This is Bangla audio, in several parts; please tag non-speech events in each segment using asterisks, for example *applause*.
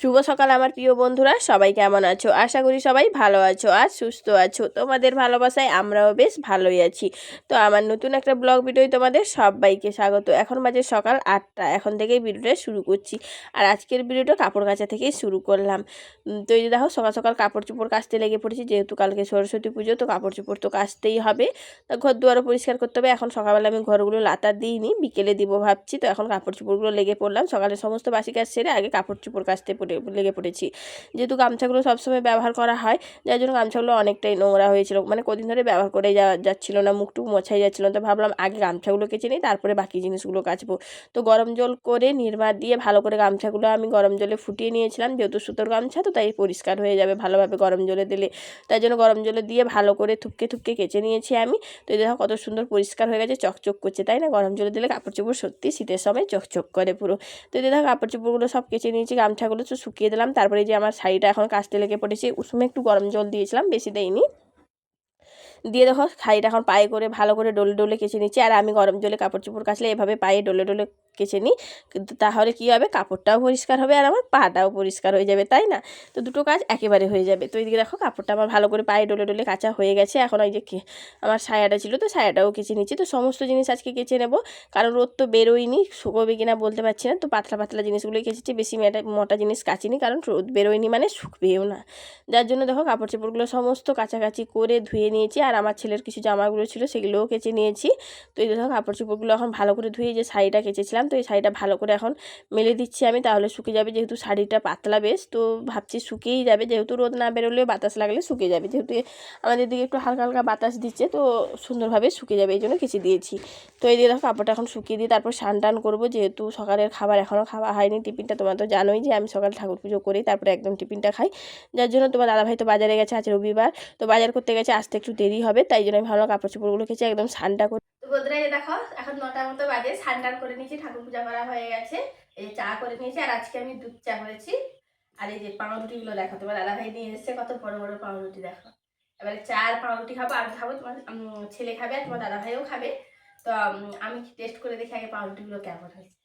শুভ সকাল আমার প্রিয় বন্ধুরা, সবাই কেমন আছো? আশা করি সবাই ভালো আছো আর সুস্থ আছো। তোমাদের ভালোবাসায় আমরাও বেশ ভালোই আছি। তো আমার নতুন একটা ব্লগ ভিডিওয় তোমাদের সবাইকে স্বাগত। এখন বাজে সকাল আটটা, এখন থেকেই ভিডিওটা শুরু করছি। আর আজকের ভিডিওটা কাপড় কাচা থেকেই শুরু করলাম। তো এই দেখো, সকাল সকাল কাপড় চোপড় কাচতে লেগে পড়েছি, যেহেতু কালকে সরস্বতী পুজো, তো কাপড় চোপড় তো কাচতেই হবে। তা ঘর দুয়ারও পরিষ্কার করতে হবে। এখন সকালবেলা আমি ঘরগুলো লাতা দিইনি, বিকেলে দিব ভাবছি। তো এখন কাপড় চোপড়গুলো লেগে পড়লাম। সকালে সমস্ত বাসি কাজ সেরে আগে কাপড় চোপড় কাচতে পড়ে, লেগে পড়েছি। যেহেতু গামছাগুলো সবসময় ব্যবহার করা হয়, যার জন্য গামছাগুলো অনেকটাই নোংরা হয়েছিল। মানে কদিন ধরে ব্যবহার করে যাওয়া যাচ্ছিল না, মুখটুক মোছাই যাচ্ছিল না। তো ভাবলাম আগে গামছাগুলো কেচে নিই, তারপরে বাকি জিনিসগুলো কাচবো। তো গরম জল করে নির্মা দিয়ে ভালো করে গামছাগুলো আমি গরম জলে ফুটিয়ে নিয়েছিলাম। যেহেতু সুতোর গামছা, তো তাই পরিষ্কার হয়ে যাবে ভালোভাবে গরম জলে দিলে। তাই জন্য গরম জলে দিয়ে ভালো করে থুপকে থুপকে কেচে নিয়েছি আমি। তো এই দেখো কত সুন্দর পরিষ্কার হয়ে গেছে, চকচক করছে, তাই না? গরম জলে দিলে কাপড় চোপড় সত্যি শীতের সময় চকচক করে পুরো। তো দেখো কাপড় চোপড়গুলো সব কেচে নিয়েছি, গামছাগুলো তো শুকিয়ে দিলাম। তারপরে যে আমার শাড়িটা এখন কাস্তে লেগে পড়েছে, উষুমে একটু গরম জল দিয়েছিলাম, বেশি দেয়নি দিয়ে দেখো শাড়িটা এখন পায়ে করে ভালো করে ডলে ডলে কেচে নিচ্ছি। আর আমি গরম জলে কাপড় চোপড় কাচলে এভাবে পায়ে ডলে ডলে কেচে নিই। কিন্তু তাহলে কী হবে? কাপড়টাও পরিষ্কার হবে আর আমার পাটাও পরিষ্কার হয়ে যাবে, তাই না? তো দুটো কাজ একেবারে হয়ে যাবে। তো এইদিকে দেখো কাপড়টা আমার ভালো করে পায়ে ডলে ডলে কাচা হয়ে গেছে। এখন ওই যে আমার সায়াটা ছিল তো সায়াটাও কেচে নিচ্ছি। তো সমস্ত জিনিস আজকে কেচে নেব। কারণ রোদ তো বেরোয়নি, শুকোবে কিনা বলতে পারছি না। তো পাতলা পাতলা জিনিসগুলোই কেচেছি। বেশি মেটা মোটা জিনিস কাচিনি কারণ রোদ বেরোয়নি মানে শুকবেও না। যার জন্য দেখো কাপড় চোপড়গুলো সমস্ত কাছাকাছি করে ধুয়ে নিয়েছি। আর আমার ছেলের কিছু জামাগুলো ছিল সেগুলোও কেচে নিয়েছি। তো এই দেখো কাপড় চোপড়গুলো এখন ভালো করে ধুয়ে যে শাড়িটা কেচেছিলাম, তো এই শাড়িটা ভালো করে এখন মেলে দিচ্ছি আমি, তাহলে শুকিয়ে যাবে যেহেতু শাড়িটা পাতলা বেশ। তো ভাবছি শুকিয়েই যাবে, যেহেতু রোদ না বেরোলেও বাতাস লাগলে শুকিয়ে যাবে, যেহেতু আমাদের দিকে একটু হালকা হালকা বাতাস দিচ্ছে, তো সুন্দরভাবে শুকিয়ে যাবে, এই জন্য কেচে দিয়েছি। তো এই দিয়ে দেখো, কাপড়টা এখন শুকিয়ে দিয়ে তারপর স্নান টান করব, যেহেতু সকালের খাবার এখনও খাওয়া হয়নি, টিফিনটা তোমরা তো জানোই যে আমি সকাল ঠাকুর পুজো করি তারপরে একদম টিফিনটা খাই। যার জন্য তোমার দাদাভাই তো বাজারে গেছে আজ রবিবার, তো বাজার করতে গেছে আসতে একটু দেরি হবে, তাই জন্য আমি ভালো কাপড় চোপড়গুলো কেচে একদম স্নানটা করে। তো বন্ধুরা এই দেখো, এখন নটার মতো বাজে স্নান টান করে নিয়েছি, ঠাকুর পূজা করা হয়ে গেছে। এই চা করে নিয়েছি, আর আজকে আমি দুধ চা করেছি। আর এই যে পাউরুটিগুলো দেখো, তোমার দাদা ভাই নিয়ে এসেছে, কত বড় বড় পাউরুটি দেখো। এবারে চা আর পাউরুটি খাব, আর খাব তোমার ছেলে খাবে আর তোমার দাদা ভাইও খাবে। তো আমি টেস্ট করে দেখি আগে পাউরুটিগুলো কেমন হয়েছে।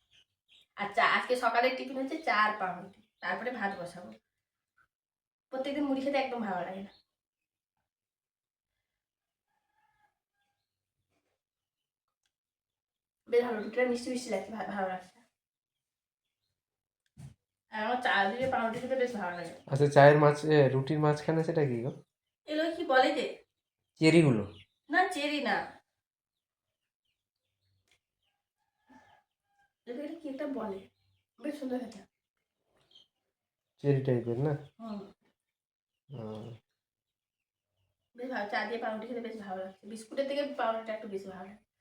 আর চা, আজকে সকালের টিফিন হচ্ছে চা আর পাউরুটি, তারপরে ভাত বসাবো। প্রত্যেকদিন মুড়ি খেতে একদম ভালো লাগে না। বেশ ভালো রুটিটা মিষ্টি মিষ্টি লাগছে ভা- ভালো লাগছে। আর আমার চা দিয়ে পাউরুটি খেতে বেশ ভালো লাগে। আচ্ছা চায়ের মাছ রুটির মাঝখানে সেটা কি গো? এগুলো কি বলে যে? চেরিগুলো। না চেরি না। এগুলো কি একটা বলে? বেশ সুন্দর খেতে। চেরি টাইপের না? বেশ ভালো চা দিয়ে পাউরুটি খেতে বেশ ভালো লাগছে। বিস্কুটের থেকে পাউরুটিটা একটু বেশি ভালো লাগে।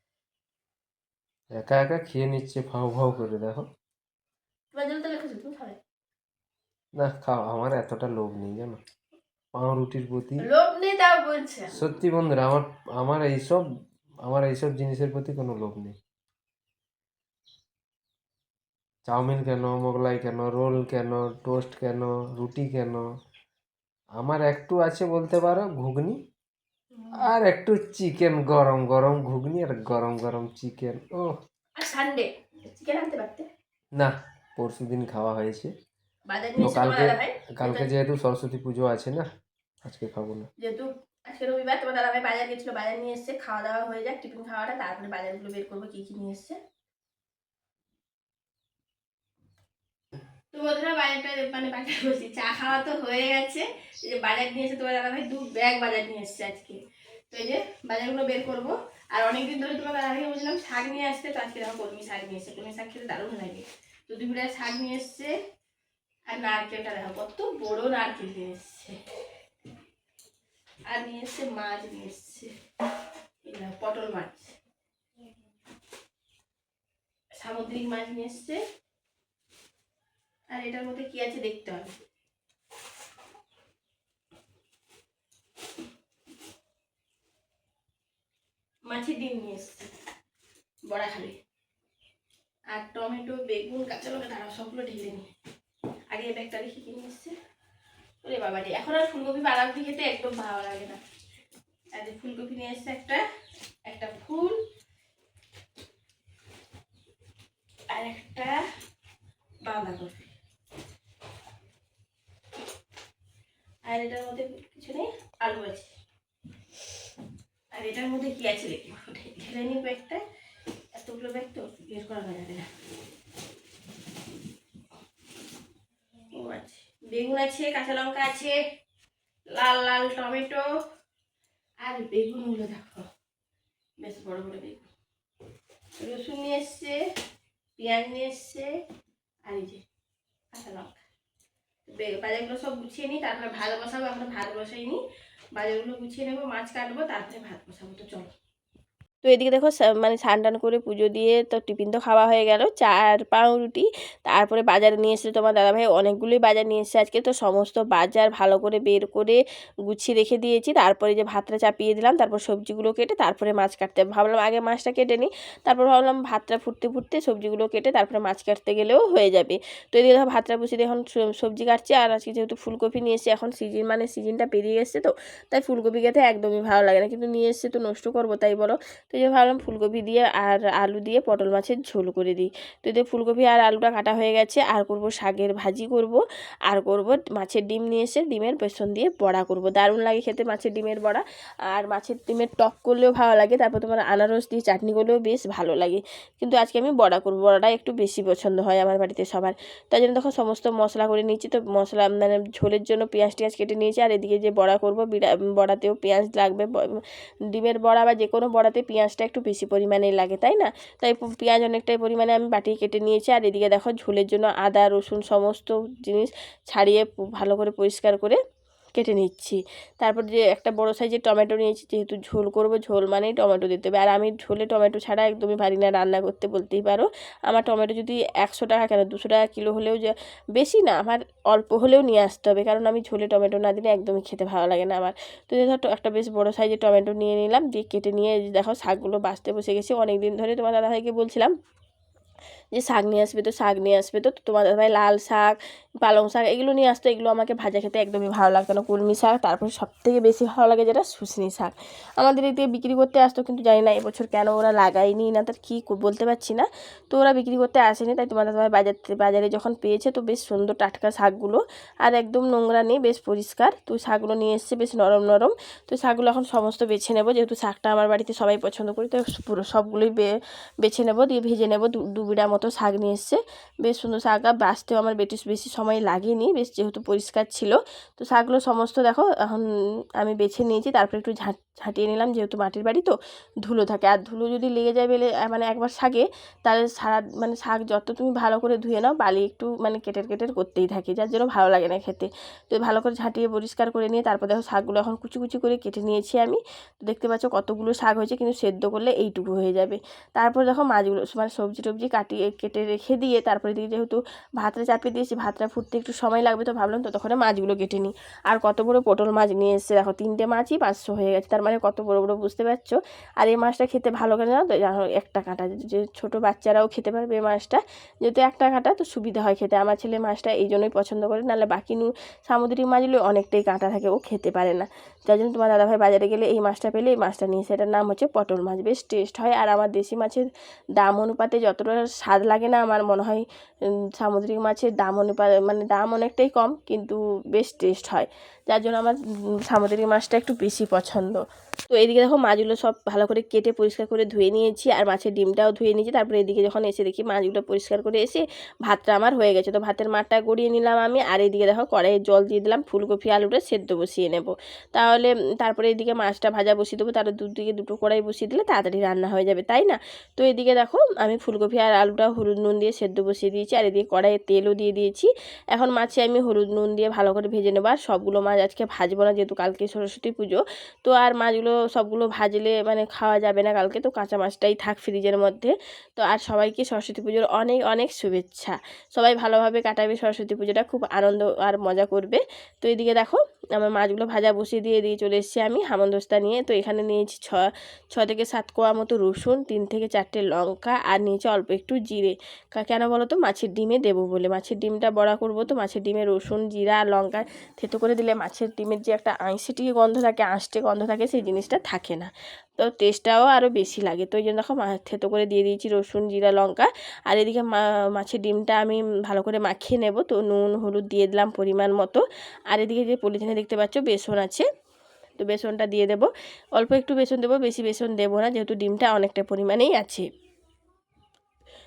একা একা খেয়ে নিচ্ছে ফাও ফাও করে দেখো। না খাও আমার এতটা লোভ নেই জানো। পাউরুটির প্রতি লোভ নেই তাও বলছে। সত্যি বন্ধুরা আমার আমার এইসব আমার এইসব জিনিসের প্রতি কোনো লোভ নেই। চাউমিন কেন মোগলাই কেন রোল কেন টোস্ট কেন রুটি কেন? আমার একটু আছে বলতে পারো ঘুগনি আর একটু চিকেন গরম গরম ঘুগনি আর গরম গরম চিকেন। ও আর সানডে চিকেন আনতে পারতে? না পরশু দিন খাওয়া হয়েছে। তো কালকে কালকে যেহেতু সরস্বতী পুজো আছে না আজকে খাব না। যেহেতু আজকে রবিবার তোমার দাদাভাই বাজার গেছিল বাজার নিয়ে এসছে খাওয়া দাওয়া হয়ে যাক টিফিন খাওয়াটা তারপরে বাজারগুলো বের করব কি কি নিয়ে এসছে। তো বন্ধুরা বাজারটা মানে বাজার বলছি, চা খাওয়া তো হয়ে গেছে। যে বাজার নিয়ে এসে তোমার দাদাভাই দু ব্যাগ বাজার নিয়ে এসছে আজকে। তো এই যে বাজারগুলো বের করব। আর অনেকদিন ধরে তোমার দাদাভাইকে বলছিলাম, শাক নিয়ে আসতে। তো আজকে দেখো কলমি শাক নিয়ে এসছে। কলমি শাক খেতে দারুণ লাগে। তো দুপুরে শাক নিয়ে এসছে। আর নারকেলটা দেখো, কত বড় নারকেল নিয়ে এসছে। আর নিয়ে এসছে মাছ নিয়ে এসছে। পটল মাছ। সামুদ্রিক মাছ নিয়ে এসছে। আর এটার মধ্যে কি আছে দেখতে হবে। মাছের ডিম নিয়ে এসছে, বড়া খাবে। আর টমেটো, বেগুন, কাঁচা লঙ্কা তারা সবগুলো ঢেলে নি আগে এই ব্যাগটা রেখে কিনে এসছে? ওরে বাবা রে, এখন আর ফুলকপি বাদামটি খেতে একদম ভালো লাগে না। আর ফুলকপি নিয়ে এসছে একটা একটা ফুল, আর একটা বাঁধাকপি। আর এটার মধ্যে কিছু নেই আলু আছে আর এটার মধ্যে কি আছে দেখি? ঢেলে নি ব্যাগটা, এতগুলো ব্যাগ তো বের করা যাবে না। আছে। বেগুন আছে, কাঁচা লঙ্কা আছে, লাল লাল টমেটো, আর বেগুনগুলো দেখো। বেশ বড় বড় বেগুন। রসুন নিয়ে এসছে, পেঁয়াজ নিয়ে এসছে, আর এই যে কাঁচা লঙ্কা। বাজারগুলো সব গুছিয়ে নিই, তারপরে ভাত বসাবো, আমরা ভাত বসাই নিই বাজারগুলো গুছিয়ে নেব, মাছ কাটবো, তারপরে ভাত বসাবো। তো চলো। তো এদিকে দেখো মানে স্নান টান করে পুজো দিয়ে তো টিফিন তো খাওয়া হয়ে গেল। চার পাউরুটি, তারপরে বাজারে নিয়ে এসেছে তোমার দাদাভাই। অনেকগুলোই বাজার নিয়ে এসেছে আজকে। তো সমস্ত বাজার ভালো করে বের করে গুছিয়ে রেখে দিয়েছি। তারপরে যে ভাতটা চাপিয়ে দিলাম, তারপর সবজিগুলো কেটে তারপরে মাছ কাটতে ভাবলাম আগে মাছটা কেটে নিই, তারপর ভাবলাম ভাতটা ফুটতে ফুটতে সবজিগুলো কেটে তারপরে মাছ কাটতে গেলেও হয়ে যাবে। তো এদিকে দেখো ভাতটা বসিয়ে এখন সবজি কাটছি। আর আজকে যেহেতু ফুলকপি নিয়ে এসেছি, এখন সিজন মানে সিজনটা পেরিয়ে এসছে তো, তাই ফুলকপি খেতে একদমই ভালো লাগে না। কিন্তু নিয়ে এসছে তো নষ্ট করব, তাই বলো। তো যে ভাবলাম ফুলকপি দিয়ে আর আলু দিয়ে পটল মাছের ঝোল করে দিই। তো এতে ফুলকপি আর আলুটা কাটা হয়ে গেছে, আর করব শাকের ভাজি করব, আর করব মাছের ডিম নিয়ে এসে ডিমের বেসন দিয়ে বড়া করব। দারুণ লাগে খেতে মাছের ডিমের বড়া। আর মাছের ডিমের টক করলেও ভালো লাগে, তারপর তোমার আনারস দিয়ে চাটনি করলেও বেশ ভালো লাগে। কিন্তু আজকে আমি বড়া করব, বড়াটা একটু বেশি পছন্দ হয় আমার বাড়িতে সবার। তাই জন্য তখন সমস্ত মশলা করে নিয়েছি তো মশলা মানে ঝোলের জন্য পেঁয়াজ টিয়াজ কেটে নিয়েছি, আর এদিকে যে বড়া করব, বিড়া বড়াতেও পেঁয়াজ লাগবে ডিমের বড়া বা যে কোনো বড়াতে পেঁয়াজটা একটু বেশি পরিমাণে লাগে, তাই না? তাই পেঁয়াজ অনেকটাই পরিমাণে আমি বাটিয়ে কেটে নিয়েছি। আর এদিকে দেখো ঝোলের জন্য আদা, রসুন, সমস্ত জিনিস ছাড়িয়ে ভালো করে পরিষ্কার করে কেটে নিচ্ছি। তারপর যে একটা বড় সাইজের টমেটো নিয়েছি, যেহেতু ঝোল করব, ঝোল মানেই টমেটো দিতে হবে। আর আমি ঝোলে টমেটো ছাড়া একদমই পারি না রান্না করতে, বলতেই পারো। আমার টমেটো যদি একশো টাকা কেন, দুশো টাকা কিলো হলেও যে বেশি না, আমার অল্প হলেও নিয়ে আসতে হবে। কারণ আমি ঝোলে টমেটো না দিলে একদমই খেতে ভালো লাগে না আমার। তো তো একটা বেশ বড় সাইজের টমেটো নিয়ে নিলাম, দিয়ে কেটে নিয়ে দেখো, শাকগুলো বাঁচতে বসে গেছি। অনেক দিন ধরে তোমার দাদাভাইকে বলছিলাম যে, শাক নিয়ে আসবে তো, শাক নিয়ে আসবে তো তোমার দাদাভাই লাল শাক পালং শাক এগুলো নিয়ে আসতো এগুলো আমাকে ভাজা খেতে একদমই ভালো লাগতো না, কলমি শাক, তারপর সব থেকে বেশি ভালো লাগে যেটা শুশনি শাক। আমাদের এদিকে বিক্রি করতে আসতো কিন্তু জানি না এবছর কেন ওরা লাগায়নি না তার কী বলতে পারছি না। তো ওরা বিক্রি করতে আসেনি, তাই তোমাদের তোমার বাজার বাজারে যখন পেয়েছে তো বেশ সুন্দর টাটকা শাকগুলো আর একদম নোংরা নেই, বেশ পরিষ্কার। তো শাকগুলো নিয়ে এসছে বেশ নরম নরম। তো শাকগুলো এখন সমস্ত বেছে নেব, যেহেতু শাকটা আমার বাড়িতে সবাই পছন্দ করি, তো পুরো সবগুলোই বেছে নেব, দিয়ে ভেজে নেব। দু বিড়া মতো শাক নিয়ে এসছে। বেশ সুন্দর শাক, আর বাছতেও আমার বেশি বেশি সময় লাগেনি, বেশ যেহেতু পরিষ্কার ছিল। তো শাকগুলো সমস্ত দেখো, এখন আমি বেছে নিয়েছি, তারপরে একটু ঝাঁট ঝাঁটিয়ে নিলাম যেহেতু মাটির বাড়ি, তো ধুলো থাকে। আর ধুলো যদি লেগে যায় বেলে মানে একবার শাকে, তাহলে সারা মানে শাক যত তুমি ভালো করে ধুয়ে নাও, বালি একটু মানে কেটের কেটের করতেই থাকে, যার জন্য ভালো লাগে না খেতে। তো ভালো করে ঝাঁটিয়ে পরিষ্কার করে নিয়ে, তারপর দেখো শাকগুলো এখন কুচি কুচি করে কেটে নিয়েছি আমি। তো দেখতে পাচ্ছ কতগুলো শাক হয়েছে, কিন্তু সেদ্ধ করলে এইটুকু হয়ে যাবে। তারপর দেখো মাছগুলো মানে সবজি টবজি কাটিয়ে, কেটে রেখে দিয়ে, তারপরে দিকে যেহেতু ভাতটা চাপিয়ে দিয়েছি, ভাতটা ফুটতে একটু সময় লাগবে তো ভাবলাম ততক্ষণে মাছগুলো কেটে নিই। আর কত বড় পটল মাছ নিয়ে এসেছে দেখো, তিনটে মাছই পাঁচশো হয়ে গেছে। তার মানে কত বড় বড় বুঝতে পারছ? আর এই মাছটা খেতে ভালো করে না তো? একটা কাঁটা। যে ছোটো বাচ্চারাও খেতে পারবে এই মাছটা। যেহেতু একটা কাঁটা তো সুবিধা হয় খেতে। আমার ছেলে মাছটা এই জন্যই পছন্দ করে। নাহলে বাকি সামুদ্রিক মাছগুলো অনেকটাই কাঁটা থাকে, ও খেতে পারে না। যার জন্য তোমার দাদাভাই বাজারে গেলে এই মাছটা পেলে এই মাছটা নিয়ে সেটার নাম হচ্ছে পটল মাছ। বেশ টেস্ট হয়। আর আমার দেশি মাছের দাম অনুপাতে যতটা স্বাদ লাগে না, আমার মনে হয় সামুদ্রিক মাছের দাম অনুপাতে মানে দাম অনেকটাই কম, কিন্তু বেশ টেস্ট হয়। যার জন্য আমার সামুদ্রিক মাছটা একটু বেশি পছন্দ। তো এদিকে দেখো মাছগুলো সব ভালো করে কেটে পরিষ্কার করে ধুয়ে নিয়েছি, আর মাছের ডিমটাও ধুয়ে নিয়েছি। তারপরে এদিকে যখন এসে দেখি মাছগুলো পরিষ্কার করে এসে ভাতটা আমার হয়ে গেছে। তো ভাতের মাঠটা গড়িয়ে নিলাম আমি, আর এদিকে দেখো কড়াইয়ে জল দিয়ে দিলাম, ফুলকপি, আলুটা সেদ্ধ বসিয়ে নেব। তাহলে তারপরে এদিকে মাছটা ভাজা বসিয়ে দেবো তার দুদিকে দুটো কড়াই বসিয়ে দিলে তাড়াতাড়ি রান্না হয়ে যাবে, তাই না? তো এদিকে দেখো আমি ফুলকপি আর আলুটা হলুদ নুন দিয়ে সেদ্ধ বসিয়ে দিয়েছি, আর এদিকে কড়াইয়ে তেলও দিয়ে দিয়েছি। এখন মাছে আমি হলুদ নুন দিয়ে ভালো করে ভেজে নেব, আর সবগুলো মাছ আজকে ভাজবো না, যেহেতু কালকে সরস্বতী পুজো। তো আর মাছগুলো সবগুলো ভাজলে মানে খাওয়া যাবে না কালকে, তো কাঁচা মাছটাই থাক ফ্রিজের মধ্যে। তো আর সবাইকে সরস্বতী পুজোর অনেক অনেক শুভেচ্ছা। সবাই ভালোভাবে কাটাবে সরস্বতী পুজোটা, খুব আনন্দ আর মজা করবে। তো এদিকে দেখো আমার মাছগুলো ভাজা বসিয়ে দিয়ে দিয়ে চলে এসেছি আমি হামন্দস্তা নিয়ে। তো এখানে নিয়েছি ছ ছ থেকে সাত কোয়া মতো রসুন, তিন থেকে চারটে লঙ্কা আর নিয়েছি অল্প একটু জিরে। কেন বলো তো? মাছের ডিমে দেবো বলে। মাছের ডিমটা বড়া করব তো, মাছের ডিমে রসুন, জিরা আর লঙ্কা থেতো করে দিলে মাছের ডিমের যে একটা আঁশটি গন্ধ থাকে, আঁশটে গন্ধ থাকে, সেই জিনিসটা থাকে না। তো টেস্টটাও আরও বেশি লাগে। তো ওই জন্য দেখো থেতো করে দিয়ে দিয়েছি রসুন, জিরা, লঙ্কা। আর এদিকে মাছের ডিমটা আমি ভালো করে মাখিয়ে নেব। তো নুন, হলুদ দিয়ে দিলাম পরিমাণ মতো। আর এদিকে যে পলিথিনে দেখতে পাচ্ছ বেসন আছে। তো বেসনটা দিয়ে দেব। অল্প একটু বেসন দেবো, বেশি বেসন দেবো না, যেহেতু ডিমটা অনেকটা পরিমাণেই আছে।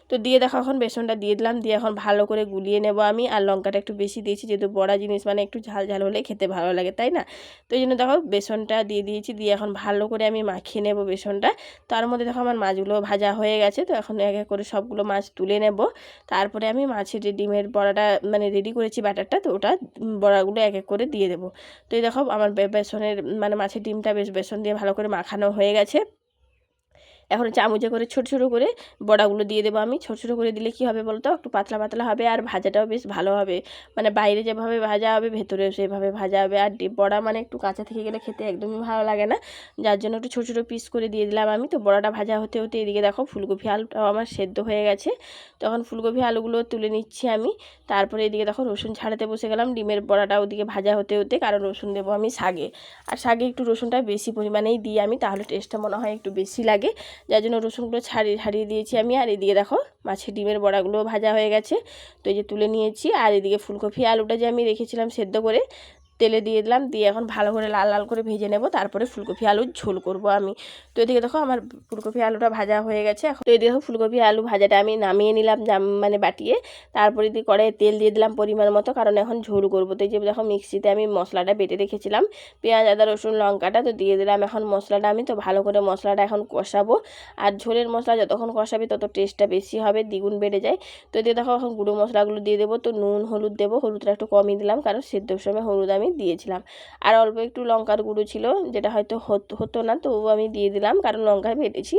তো দিয়ে দেখো, এখন বেসনটা দিয়ে দিলাম, দিয়ে এখন ভালো করে গুলিয়ে নেব আমি। আর লঙ্কাটা একটু বেশি দিয়েছি, যেহেতু বড়া জিনিস মানে একটু ঝাল ঝাল হলে খেতে ভালো লাগে, তাই না? তো এই জন্য দেখো, বেসনটা দিয়ে দিয়েছি, দিয়ে এখন ভালো করে আমি মাখিয়ে নেব বেসনটা। তার মধ্যে দেখো, আমার মাছগুলো ভাজা হয়ে গেছে, তো এখন এক এক করে সবগুলো মাছ তুলে নেব। তারপরে আমি মাছের যে ডিমের বড়াটা মানে রেডি করেছি ব্যাটারটা, তো ওটা বড়াগুলো এক এক করে দিয়ে দেবো। তো এই দেখো, আমার বেসনের মানে মাছের ডিমটা বেশ, বেসন দিয়ে ভালো করে মাখানো হয়ে গেছে। এখন চামচে করে ছোট ছোট করে বড়াগুলো দিয়ে দেবো আমি। ছোট ছোট করে দিলে কি হবে বলতো? একটু পাতলা পাতলা হবে আর ভাজাটাও বেশ ভালো হবে। মানে বাইরে যেভাবে ভাজা হবে ভেতরেও সেভাবে ভাজা হবে। আর বড়া মানে একটু কাঁচা থেকে গেলে খেতে একদমই ভালো লাগে না। যার জন্য একটু ছোট ছোট পিস করে দিয়ে দিলাম আমি। তো বড়াটা ভাজা হতে হতে এদিকে দেখো ফুলকপি আলুটাও আমার সেদ্ধ হয়ে গেছে। তখন ফুলকপি আলুগুলো তুলে নিচ্ছি আমি। তারপরে এদিকে দেখো রসুন ছাড়াতে বসে গেলাম। ডিমের বড়াটা ওদিকে ভাজা হতে হতে কারণ রসুন দেবো আমি শাগে। আর শাগে একটু রসুনটা বেশি পরিমাণেই দিই আমি। তাহলে টেস্টটা মনে হয় একটু বেশি লাগে। যার জন্য রসুনগুলো ছাড়িয়ে ছাড়িয়ে দিয়েছি আমি। আর এদিকে দেখো মাছের ডিমের বড়াগুলো ভাজা হয়ে গেছে। তো এই যে তুলে নিয়েছি। আর এদিকে ফুলকপি আলুটা যে আমি রেখেছিলাম সেদ্ধ করে তেলে দিয়ে দিলাম, দিয়ে এখন ভালো করে লাল লাল করে ভেজে নেব, তারপরে ফুলকপি আলুর ঝোল করব আমি। তো এদিকে দেখো আমার ফুলকপি আলুটা ভাজা হয়ে গেছে, এখন তো এদিকে দেখো ফুলকপি আলু ভাজাটা আমি নামিয়ে নিলাম মানে বাটিয়ে। তারপরে দিয়ে কড়াইয়ে তেল দিয়ে দিলাম পরিমাণ মতো, কারণ এখন ঝোল করব। তো এই যে দেখো মিক্সিতে আমি মশলাটা বেটে রেখেছিলাম, পেঁয়াজ, আদা, রসুন, লঙ্কাটা তো দিয়ে দিলাম। এখন মশলাটা আমি তো ভালো করে মশলাটা এখন কষাবো, আর ঝোলের মশলা যতক্ষণ কষাবে তত টেস্টটা বেশি হবে, দ্বিগুণ বেড়ে যায়। তো দিয়ে দেখো এখন গুঁড়ো মশলাগুলো দিয়ে দেবো, তো নুন, হলুদ দেবো, হলুদটা একটু কমই দিলাম, কারণ সেদ্ধর সময় হলুদ আমি দিয়েছিলাম। আর অল্প একটু লঙ্কার গুঁড়ো ছিল, যেটা হয়তো হতো হতো না, তবুও আমি দিয়ে দিলাম, কারণ লঙ্কা ভেটেছি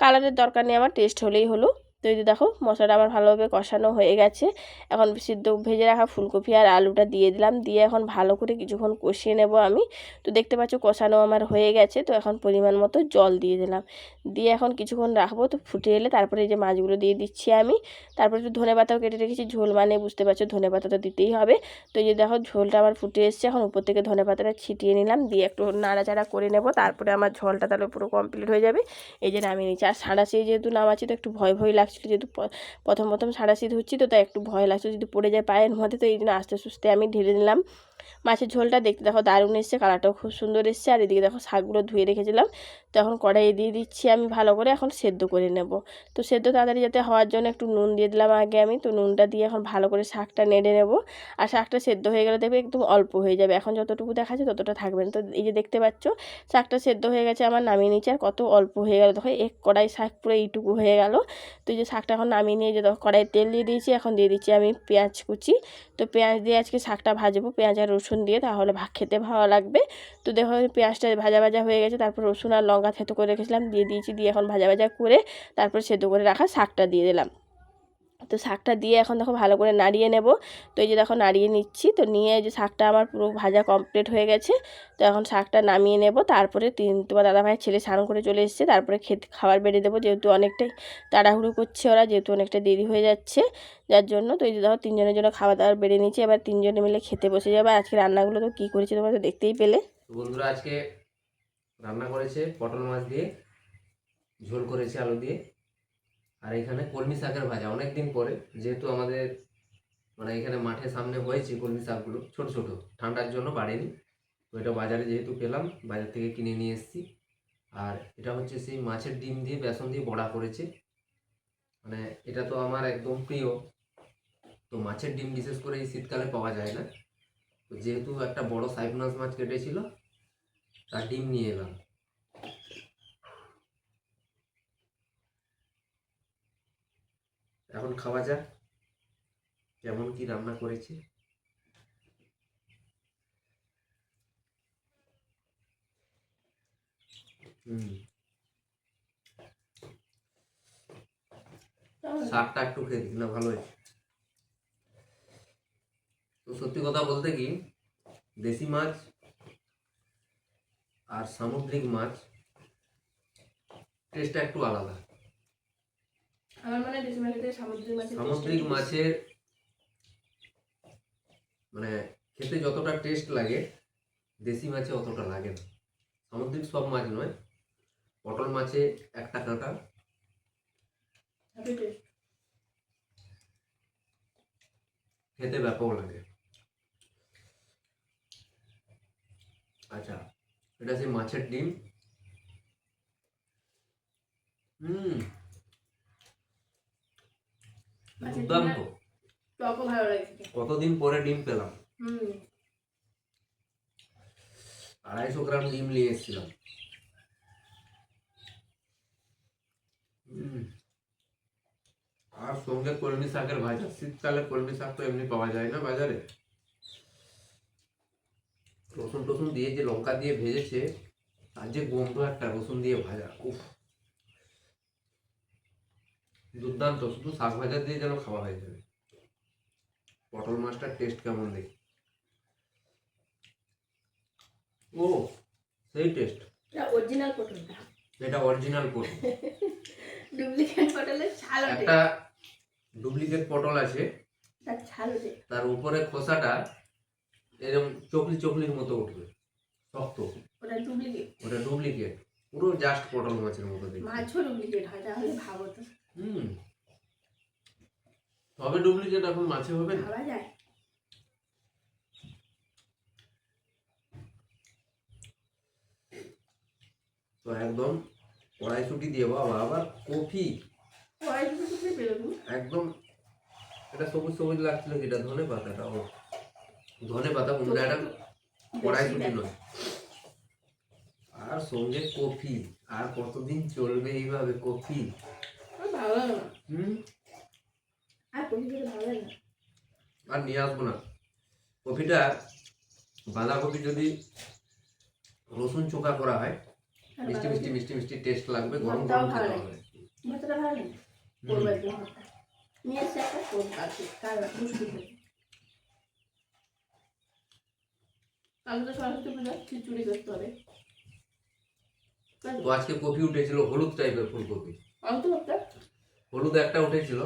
কালারের দরকার নেই, আমার টেস্ট হলেই হলো। তো এই দেখো, মশলাটা আমার ভালোভাবে কষানো হয়ে গেছে। এখন সিদ্ধ ভেজে রাখা ফুলকপি আর আলুটা দিয়ে দিলাম। দিয়ে এখন ভালো করে কিছুক্ষণ কষিয়ে নেব আমি। তো দেখতে পাচ্ছ কষানো আমার হয়ে গেছে, তো এখন পরিমাণ মতো জল দিয়ে দিলাম। দিয়ে এখন কিছুক্ষণ রাখব, তো ফুটে এলে তারপরে এই যে মাছগুলো দিয়ে দিচ্ছি আমি। তারপরে একটু ধনে পাতাও কেটে রেখেছি, ঝোল মানে বুঝতে পারছ, ধনে পাতা তো দিতেই হবে। তো এই যে দেখো, ঝোলটা আমার ফুটে এসছে, এখন উপর থেকে ধনে পাতাটা ছিটিয়ে নিলাম। দিয়ে একটু নাড়াচাড়া করে নেব, তারপরে আমার ঝোলটা তাহলে পুরো কমপ্লিট হয়ে যাবে। এই যে নামিয়ে নিচ্ছি। আর সাঁড়াশি যেহেতু নামাচ্ছি তো একটু ভয় ভয় লাগছিল যেহেতু প্রথম প্রথম সাঁড়াশি ধরছি তো তাই একটু ভয় লাগছে যদি পড়ে যায় পায়ের মধ্যে তো এই জন্য আস্তে সুস্তে আমি ঢেলে নিলাম মাছের ঝোলটা দেখতে দেখো দারুণ এসছে, কালারটাও খুব সুন্দর এসছে। আর এদিকে দেখো শাকগুলো ধুয়ে রেখেছিলাম। তো এখন কড়াইয়ে দিয়ে দিচ্ছি আমি ভালো করে, এখন সেদ্ধ করে নেব। তো সেদ্ধ তাড়াতাড়ি যাতে হওয়ার জন্য একটু নুন দিয়ে দিলাম আগে আমি। তো নুনটা দিয়ে এখন ভালো করে শাকটা নেড়ে নেব। আর শাকটা সেদ্ধ হয়ে গেলে দেখবে একদম অল্প হয়ে যাবে। এখন যতটুকু দেখা যাচ্ছে ততটা থাকবে না। তো এই যে দেখতে পাচ্ছ, শাকটা সেদ্ধ হয়ে গেছে, আমার নামিয়ে নিচ্ছে আর কত অল্প হয়ে গেল দেখো, এক কড়াই শাক পুরো এইটুকু হয়ে গেল। তো এই যে শাকটা এখন নামিয়ে নিয়ে যে কড়াই তেল দিয়ে দিয়েছি। এখন দিয়ে দিচ্ছি আমি পেঁয়াজ কুচি। তো পেঁয়াজ দিয়ে আজকে শাকটা ভাজবো। পেঁয়াজ আর রসুন দিয়ে তাহলে খেতে ভালো লাগবে। তো দেখো পেঁয়াজটা ভাজা ভাজা হয়ে গেছে, তারপর রসুন আর লঙ্কা থেতো করে রেখেছিলাম, দিয়ে দিয়েছি, দিয়ে এখন ভাজা ভাজা করে তারপর সেদ্ধ করে রাখা শাকটা দিয়ে দিলাম। তো শাকটা দিয়ে এখন দেখো ভালো করে নাড়িয়ে নেব। তো এই যে দেখো নাড়িয়ে নিচ্ছি, তো নিয়ে যে শাকটা আমার পুরো ভাজা কমপ্লিট হয়ে গেছে। তো এখন শাকটা নামিয়ে নেব, তারপরে তিন, তোমার দাদা ভাইয়ের ছেলে স্নান করে চলে এসেছে, তারপরে খেতে, খাবার বেড়ে দেবো, যেহেতু অনেকটাই তাড়াহুড়ো করছে ওরা, যেহেতু অনেকটা দেরি হয়ে যাচ্ছে, যার জন্য তো এই যে দেখো তিনজনের জন্য খাওয়া দাওয়ার বেড়ে নিচ্ছি এবার তিনজনে মিলে খেতে বসে যাবে। আজকে রান্নাগুলো তো কী করেছে তোমরা তো দেখতেই পেলে। বন্ধুরা, আজকে রান্না করেছে পটল মাছ দিয়ে, ঝোল করেছে আলু দিয়ে। আর এখানে কলমি শাকের ভাজা। অনেক দিন পরে, যেহেতু আমাদের মানে এখানে মাঠের সামনে হয়েছে কলমি শাকগুলো, ছোট ছোট, ঠান্ডার জন্য বাড়েনি। তো এটা বাজারে যেহেতু পেলাম, বাজার থেকে কিনে নিয়ে এসেছি। আর এটা হচ্ছে সেই মাছের ডিম দিয়ে, বেসন দিয়ে বড়া করেছে। মানে এটা তো আমার একদম প্রিয়। তো মাছের ডিম বিশেষ করে এই শীতকালে পাওয়া যায় না। তো যেহেতু একটা বড় সাইপ্রাস মাছ কেটেছিল, তার ডিম নিয়ে এলাম। এখন খাওয়া যাক, কেমন কি রান্না করেছে। শাকটা একটু খেয়ে দিক না ভালো হয়েছে। তো সত্যি কথা বলতে কি, দেশি মাছ আর সামুদ্রিক মাছ টেস্টটা একটু আলাদা। আমার মনে হয় সামুদ্রিক মাছের সামুদ্রিক মাছের মানে খেতে যতটা টেস্ট লাগে দেশি মাছে অতটা লাগে না। সামুদ্রিক সব মাছ নয় পটল মাছে একটা কাঁটা। খেতে ব্যাপক লাগে। আচ্ছা এটা সেই মাছের ডিম। হুম। দুর্দান্ত। টকও ভালো লাগছে কতদিন পরে ডিম পেলাম? হুম। আড়াইশো গ্রাম ডিম নিয়ে এসেছিলাম। আর সঙ্গে কলমি শাকের ভাজা। শীতকালে কলমি শাক তো এমনি পাওয়া যায় না বাজারে। রসুন টসুন দিয়ে যে লঙ্কা দিয়ে ভেজেছে তার যে গন্ধ একটা রসুন দিয়ে ভাজা উফ। দুর্দান্ত শুধু শাক ভাজা দিয়ে যেন খাওয়া হয়ে যাবে। পটল মাছটার টেস্ট কেমন দেখি? ও সেই টেস্ট এটা অরিজিনাল পটলটা এটা অরিজিনাল পটল। *laughs* ডুপ্লিকেট পটলের ছাল একটা ডুপ্লিকেট পটল আছে। তার ছাল তার উপরে খোসাটা এরকম চকলি চকলির মতো উঠবে। শক্ত। ওটা ডুপ্লিকেট ওটা ডুপ্লিকেট পুরো জাস্ট পটল মাছের মতো দেখতে। মাছও ডুপ্লিকেট হয় তাহলে ভাবো তো। হুম। তবে ডুপ্লিকেট এখন মাছে হবে? যায়। তো একদম কড়াইশুটি দিয়ে বাবা আবার কফি। একদম এটা সবুজ সবুজ লাগছিল যেটা ধনে পাতাটা ও। ধনে পাতা বন্ধুরা এটা কড়াইশুটি নয়। আর সঙ্গে কফি। আর কতদিন চলবে এইভাবে কফি? ভালো লাগে না হুম? আর কফি খেতে ভালো লাগে না। আর নিয়ে আসব না। কফিটা বাঁধাকপি যদি রসুন করা হয় মিষ্টি মিষ্টি মিষ্টি মিষ্টি টেস্ট লাগবে গরম গরম খেতে হবে। ভাতটা ভালো লাগে করব একদিন ভাতটা। নিয়ে এসে একটা করব কালকে কাল মুশকিল কালকে তো সরস্বতী পূজা খিচুড়ি করতে হবে। তো আজকে কফি উঠেছিল হলুদ টাইপের ফুলকপি। হলুদ একটা উঠেছিল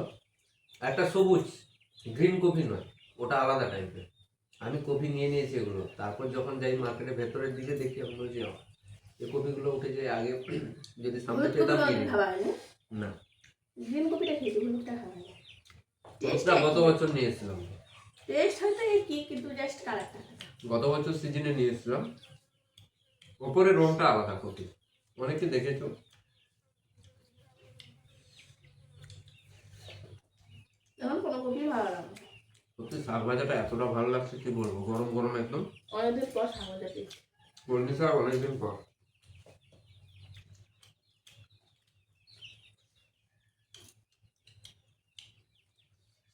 একটা সবুজ গ্রিন কফি নয় ওটা আলাদা টাইপের আমি কফি নিয়ে নিয়েছি এগুলো। তারপর যখন যাই মার্কেটে ভেতরের দিকে দেখি আমি বলছি "আহ, এই কপিগুলো উঠেছে আগে যদি সামনে পেতাম না। গ্রিন কপিটা খেয়েছি হলুদটা খাওয়া হয় গত বছর নিয়ে এসেছিলাম টেস্ট হয়তো একই কিন্তু জাস্ট কালারটা গত বছর সিজনে নিয়ে এসেছিলাম ওপরে রংটা আলাদা কপি অনেকে দেখেছ? ভালো সত্যি শাক ভাজাটা এতটা ভালো লাগছে কি বলব? গরম গরম একদম। অনেকদিন পর সামনে পেয়েছি কলমি শাক অনেকদিন পর।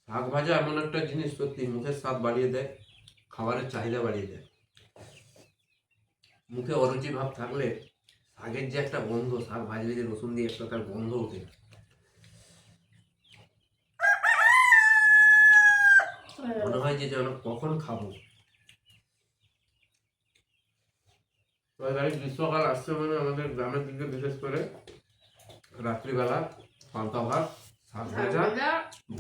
শাক ভাজা এমন একটা জিনিস সত্যি মুখের স্বাদ বাড়িয়ে দেয় খাবারের চাহিদা বাড়িয়ে দেয়। মুখে অরুচি ভাব থাকলে শাকের যে একটা গন্ধ শাক ভাজলে যে রসুন দিয়ে একটা তার গন্ধ ওঠে মনে হয় যে যেন কখন খাব। গ্রীষ্মকাল আসছে মানে আমাদের গ্রামের দিকে বিশেষ করে রাত্রিবেলা পান্তা ভাত শাক ভাজা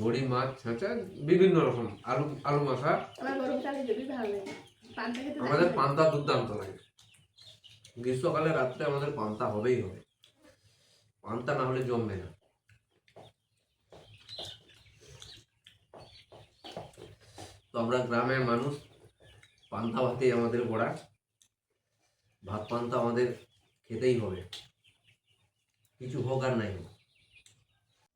বড়ি মাছ ছাঁচা বিভিন্ন রকম আলু আলু মাখা। আমাদের পান্তা দুর্দান্ত লাগে। গ্রীষ্মকালে রাত্রে আমাদের পান্তা হবেই হবে। পান্তা না হলে জমবে না। তো আমরা গ্রামের মানুষ, পান্তা ভাতেই আমাদের গোড়া ভাত, পান্তা আমাদের খেতেই হবে। কিছু হোক আর নাই হোক।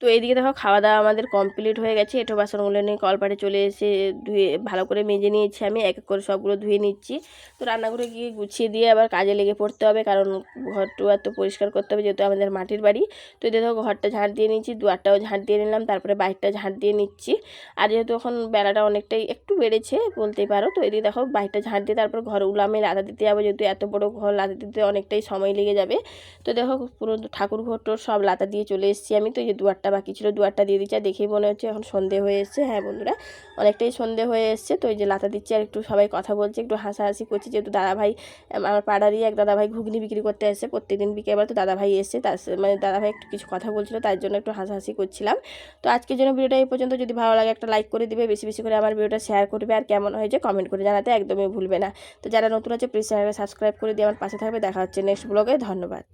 তো এইদিকে দেখো খাওয়া দাওয়া আমাদের কমপ্লিট হয়ে গেছে। এটো বাসনগুলো নিয়ে কলপারে চলে এসে ধুয়ে, ভালো করে মেজে নিয়েছি আমি। এক এক করে সবগুলো ধুয়ে নিচ্ছি। তো রান্নাঘরে গিয়ে গুছিয়ে দিয়ে আবার কাজে লেগে পড়তে হবে, কারণ ঘরটু এত পরিষ্কার করতে হবে যেহেতু আমাদের মাটির বাড়ি। তো দেখো ঘরটা ঝাঁট দিয়ে নিচ্ছি দুয়ারটাও ঝাঁট দিয়ে নিলাম, তারপরে বাইকটা ঝাঁট দিয়ে নিচ্ছি। আর যেহেতু এখন বেলাটা অনেকটাই একটু বেড়েছে বলতেই পারো, তো এদিকে দেখো বাইকটা ঝাঁট দিয়ে তারপর ঘরগুলো আমি লাদা দিতে যাব, যেহেতু এত বড় ঘর লাদা দিতে অনেকটাই সময় লেগে যাবে। তো দেখো পুরো ঠাকুর ঘর সব লাতা দিয়ে চলে এসেছি আমি। তো এই যে দুয়ারটা আটটা বাকি ছিল দু আটটা দিয়ে দিচ্ছে আর দেখেই মনে হচ্ছে এখন সন্ধে হয়ে এসছে। হ্যাঁ বন্ধুরা অনেকটাই সন্ধে হয়ে এসছে। তো এই যে লাতা দিচ্ছে আর একটু সবাই কথা বলছে একটু হাসাহাসি করছে। যেহেতু দাদাভাই আম, আমার পাড়ারই এক দাদাভাই ঘুগনি বিক্রি করতে এসে প্রত্যেকদিন বিকেলবেলা তো দাদাভাই এসছে। তার মানে দাদাভাই একটু কিছু কথা বলছিল তার জন্য একটু হাসাহাসি করছিলাম। তো আজকের জন্য ভিডিওটা এই পর্যন্ত। যদি ভালো লাগে একটা লাইক করে দিবে বেশি বেশি করে আমার ভিডিওটা শেয়ার করবে। আর কেমন হয়েছে কমেন্ট করে জানাতে একদমই ভুলবে না। তো যারা নতুন আছে প্লিজ চ্যানেলটা সাবস্ক্রাইব করে দিয়ে আমার পাশে থাকবে। দেখা হচ্ছে নেক্সট ব্লগে ধন্যবাদ।